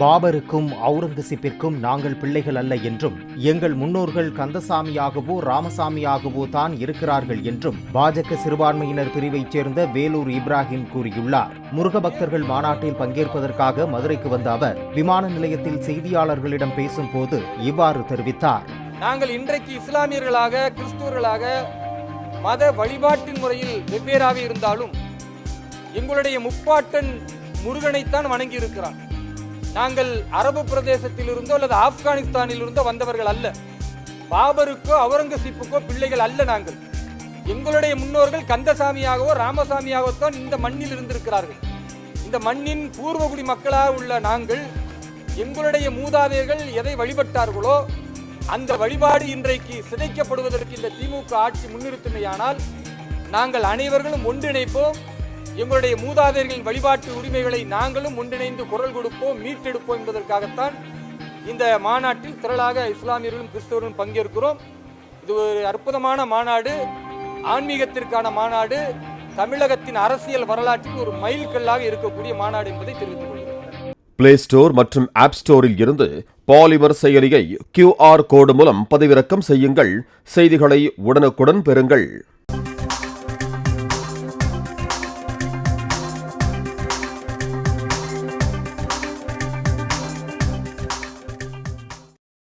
பாபருக்கும் அவுரங்கசீப்பிற்கும் நாங்கள் பிள்ளைகள் அல்ல என்றும் எங்கள் முன்னோர்கள் கந்தசாமியாகவோ ராமசாமியாகவோ தான் இருக்கிறார்கள் என்றும் பாஜக சிறுபான்மையினர் பிரிவைச் சேர்ந்த வேலூர் இப்ராஹிம் கூறியுள்ளார். முருக பக்தர்கள் மாநாட்டில் பங்கேற்பதற்காக மதுரைக்கு வந்த அவர் விமான நிலையத்தில் செய்தியாளர்களிடம் பேசும்போது இவ்வாறு தெரிவித்தார். நாங்கள் இன்றைக்கு இஸ்லாமியர்களாக கிறிஸ்துவர்களாக மத வழிபாட்டின் முறையில் வெவ்வேறாக இருந்தாலும் எங்களுடைய முப்பாட்டன் முருகனைத்தான் வணங்கி இருக்கிறான் நாங்கள் அரபு பிரதேசத்தில் இருந்தோ அல்லது ஆப்கானிஸ்தானில் இருந்தோ வந்தவர்கள் அல்ல. பாபருக்கோ அவுரங்கசீப்புக்கோ பிள்ளைகள் அல்ல நாங்கள். எங்களுடைய முன்னோர்கள் கந்தசாமியாகவோ ராமசாமியாகவோ தான் இந்த மண்ணில் இருந்திருக்கிறார்கள். இந்த மண்ணின் பூர்வகுடி மக்களாக உள்ள நாங்கள் எங்களுடைய மூதாதையர்கள் எதை வழிபட்டார்களோ அந்த வழிபாடு இன்றைக்கு சிதைக்கப்படுவதற்கு இந்த திமுக ஆட்சி முன்னிறுத்துமையானால் நாங்கள் அனைவர்களும் ஒன்றிணைப்போம். எங்களுடைய மூதாதையர்களின் வழிபாட்டு உரிமைகளை நாங்களும் ஒன்றிணைந்து குரல் கொடுப்போம் மீட்டெடுப்போம் என்பதற்காகத்தான் இந்த மாநாட்டில் திரளாக இஸ்லாமியர்களும் கிறிஸ்தவர்களும் பங்கேற்கிறோம். இது ஒரு அற்புதமான மாநாடு. ஆன்மீகத்திற்கான மாநாடு. தமிழகத்தின் அரசியல் வரலாற்றில் ஒரு மைல்கல்லாக இருக்கக்கூடிய மாநாடு என்பதை தெரிவித்துக் கொள்கிறேன் பிளே ஸ்டோர் மற்றும் ஆப் ஸ்டோரில் இருந்து பாலிமர் செயலியை கியூஆர் கோடு மூலம் பதிவிறக்கம் செய்யுங்கள். செய்திகளை உடனுக்குடன் பெறுங்கள்.